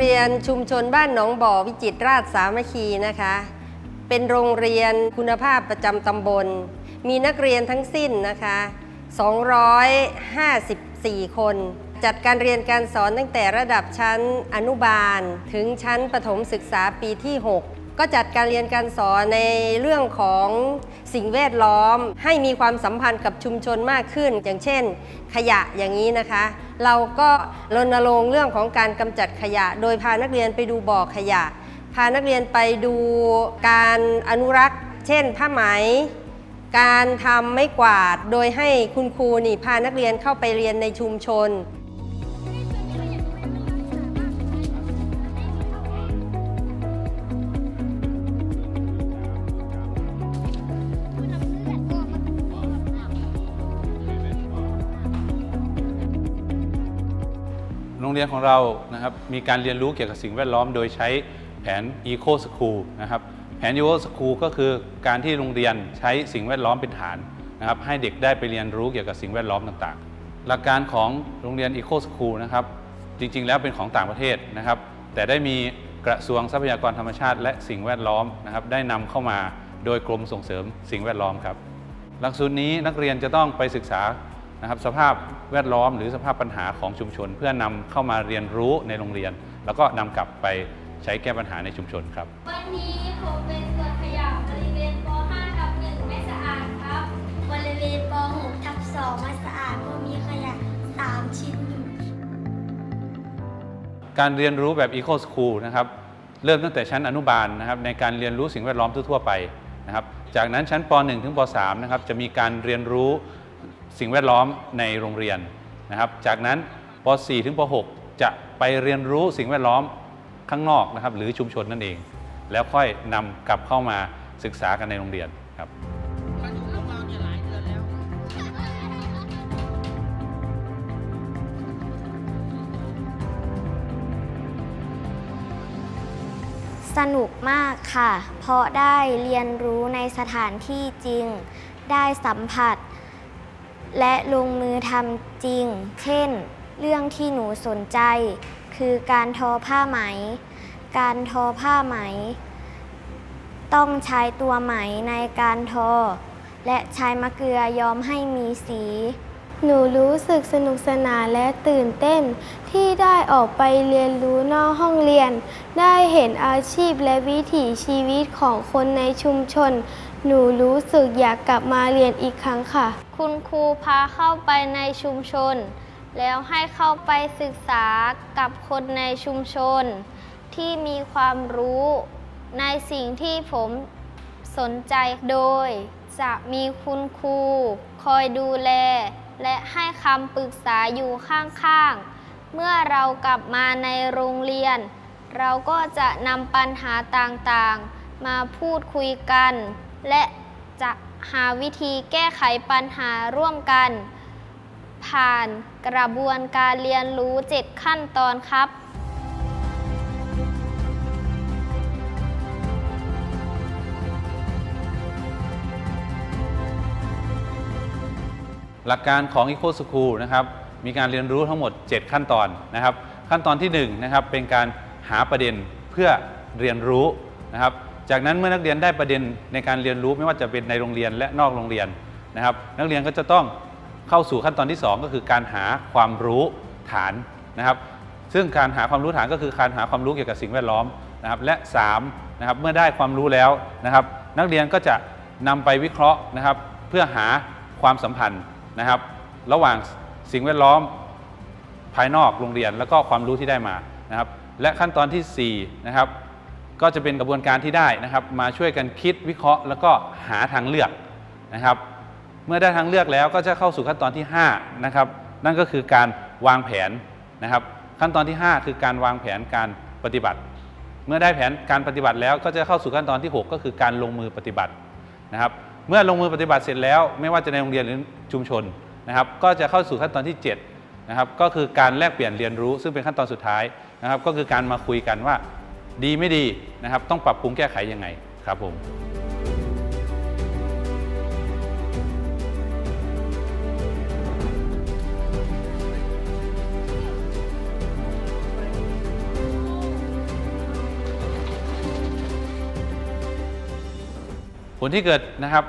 รงเรียนชุมชนบ้านหนองบ่อวิจิตรราชสามัคคีนะคะ เป็นโรงเรียนคุณภาพประจำตำบล มีนักเรียนทั้งสิ้นนะคะ 254 คน จัดการเรียนการสอนตั้งแต่ระดับชั้นอนุบาล ถึงชั้นประถมศึกษาปีที่ 6 ก็จัดการเรียนการสอนในเรื่องของสิ่งแวดล้อม ให้มีความสัมพันธ์กับชุมชนมากขึ้น อย่างเช่น ขยะอย่างนี้นะคะ เราก็รณรงค์เรื่องของการกำจัดขยะ โดยพานักเรียนไปดูบ่อขยะ พานักเรียนไปดูการอนุรักษ์ เช่น ผ้าไหม การทำไม้กวาด โดยให้คุณครูนี่พานักเรียนเข้าไปเรียนในชุมชน รงเรียนของเรานะครับมีการเรียนรู้เกี่ยวกับสิ่งแวดล้อม โดยใช้แผน Eco School นะครับแผน Eco School ก็คือการที่โรงเรียนใช้สิ่งแวดล้อมเป็นฐานนะครับให้เด็กได้ไปเรียนรู้เกี่ยวกับสิ่งแวดล้อมต่างๆ หลักการของโรงเรียน Eco School นะครับจริงๆ แล้วเป็นของต่างประเทศนะครับ แต่ได้มีกระทรวงทรัพยากรธรรมชาติ และสิ่งแวดล้อมนะครับได้นำเข้ามาโดยกรมส่งเสริมสิ่งแวดล้อมครับหลักสูตรนี้นักเรียนจะต้องไปศึกษา นะครับสภาพแวดล้อมหรือสภาพปัญหาของชุมชน เพื่อนำเข้ามาเรียนรู้ในโรงเรียน แล้วก็นำกลับไปใช้แก้ปัญหาในชุมชนครับ วันนี้ผมเป็นส่วนขยะบริเวณป .5 ทับ1ไม่สะอาดครับ บริเวณป .6 ทับ2ไม่สะอาดเพราะมีขยะ 3 ชิ้นอยู่การเรียนรู้แบบ Eco School นะครับเริ่มตั้งแต่ชั้นอนุบาลนะครับในการเรียนรู้สิ่งแวดล้อมทั่วๆไปนะครับจากนั้นชั้นป .1 ถึงป .3 นะครับจะมีการเรียนรู้ สิ่งแวดล้อมในโรงเรียนนะครับ จากนั้นป .4 ถึงป .6 จะไปเรียนรู้สิ่งแวดล้อมข้างนอกนะครับ หรือชุมชนนั่นเอง แล้วค่อยนำกลับเข้ามาศึกษากันในโรงเรียนครับสนุกมากค่ะ เพราะได้เรียนรู้ในสถานที่จริง ได้สัมผัส และลงมือทำจริง เช่น เรื่องที่หนูสนใจ คือการทอผ้าไหม การทอผ้าไหม ต้องใช้ตัวไหมในการทอ และใช้มะเกลือย้อมให้มีสี หนูรู้สึกสนุกสนานและตื่นเต้น ที่ได้ออกไปเรียนรู้นอกห้องเรียน ได้เห็นอาชีพและวิถีชีวิตของคนในชุมชน หนูรู้สึกอยากกลับมาเรียนอีกครั้งค่ะ คุณครูพาเข้าไปในชุมชน แล้วให้เข้าไปศึกษากับคนในชุมชน ที่มีความรู้ในสิ่งที่ผมสนใจโดย จะมีคุณครูคอยดูแล และให้คำปรึกษาอยู่ข้างๆ เมื่อเรากลับมาในโรงเรียน เราก็จะนำปัญหาต่างๆ มาพูดคุยกัน และจะหาวิธีแก้ไขปัญหาร่วมกัน ผ่านกระบวนการเรียนรู้ 7 ขั้นตอนครับ หลักการของ Eco School นะครับมีการเรียนรู้ทั้งหมด 7 ขั้นตอนนะครับ ขั้นตอนที่1นะครับเป็นการหาประเด็นเพื่อเรียนรู้นะครับ จากนั้นเมื่อนักเรียนได้ประเด็นในการเรียนรู้ไม่ว่าจะเป็นในโรงเรียนและนอกโรงเรียนนะครับ นักเรียนก็จะต้องเข้าสู่ขั้นตอนที่ 2 ก็คือการหาความรู้ฐานนะครับ ซึ่งการหาความรู้ฐานก็คือการหาความรู้เกี่ยวกับสิ่งแวดล้อมนะครับและ3นะครับเมื่อได้ความรู้แล้วนะครับ นักเรียนก็จะนำไปวิเคราะห์นะครับ เพื่อหาความสัมพันธ์นะครับ ระหว่างสิ่งแวดล้อมภายนอกโรงเรียน แล้วก็ความรู้ที่ได้มานะครับ และขั้นตอนที่4นะครับ ก็จะเป็นกระบวนการที่ได้นะครับ มาช่วยกันคิดวิเคราะห์ แล้วก็หาทางเลือกนะครับ เมื่อได้ทางเลือกแล้วก็จะเข้าสู่ขั้นตอนที่5นะครับนั่นก็คือการวางแผนนะครับ ขั้นตอนที่ 5 คือการวางแผนการปฏิบัติ เมื่อได้แผนการปฏิบัติแล้วก็จะเข้าสู่ขั้นตอนที่ 6 ก็คือการลงมือปฏิบัตินะครับ เมื่อลงมือปฏิบัติเสร็จแล้ว ไม่ว่าจะในโรงเรียนหรือชุมชนนะครับ ก็จะเข้าสู่ขั้นตอนที่ 7นะครับก็คือการแลกเปลี่ยนเรียนรู้ซึ่งเป็นขั้นตอนสุดท้ายนะครับ ก็คือการมาคุยกันว่า ดีไม่ดีนะครับ ต้องปรับปรุงแก้ไขยังไงครับผมผลที่เกิดนะครับ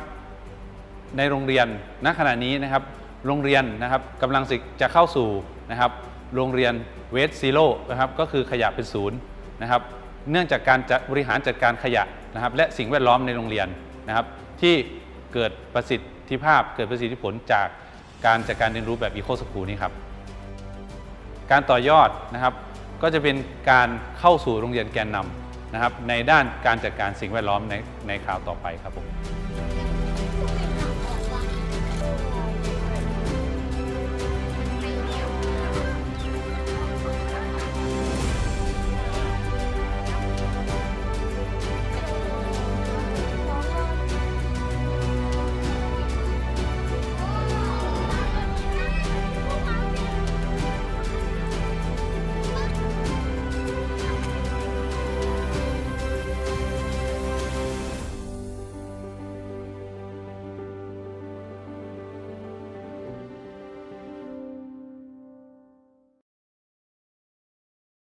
ในโรงเรียนณขณะนี้นะครับ โรงเรียนนะครับกำลังจะเข้าสู่นะครับ โรงเรียนเวทซีโร่นะครับ ก็คือขยะเป็นศูนย์นะครับ เนื่องจากการจัดบริหารจัดการขยะนะครับและสิ่งแวดล้อมในโรงเรียนนะครับ ที่เกิดประสิทธิภาพเกิดประสิทธิผลจากการจัดการเรียนรู้แบบอีโคสคูลนี้ครับการต่อยอดนะครับก็จะเป็นการเข้าสู่โรงเรียนแกนนำนะครับในด้านการจัดการสิ่งแวดล้อมในในคราวต่อไปครับผม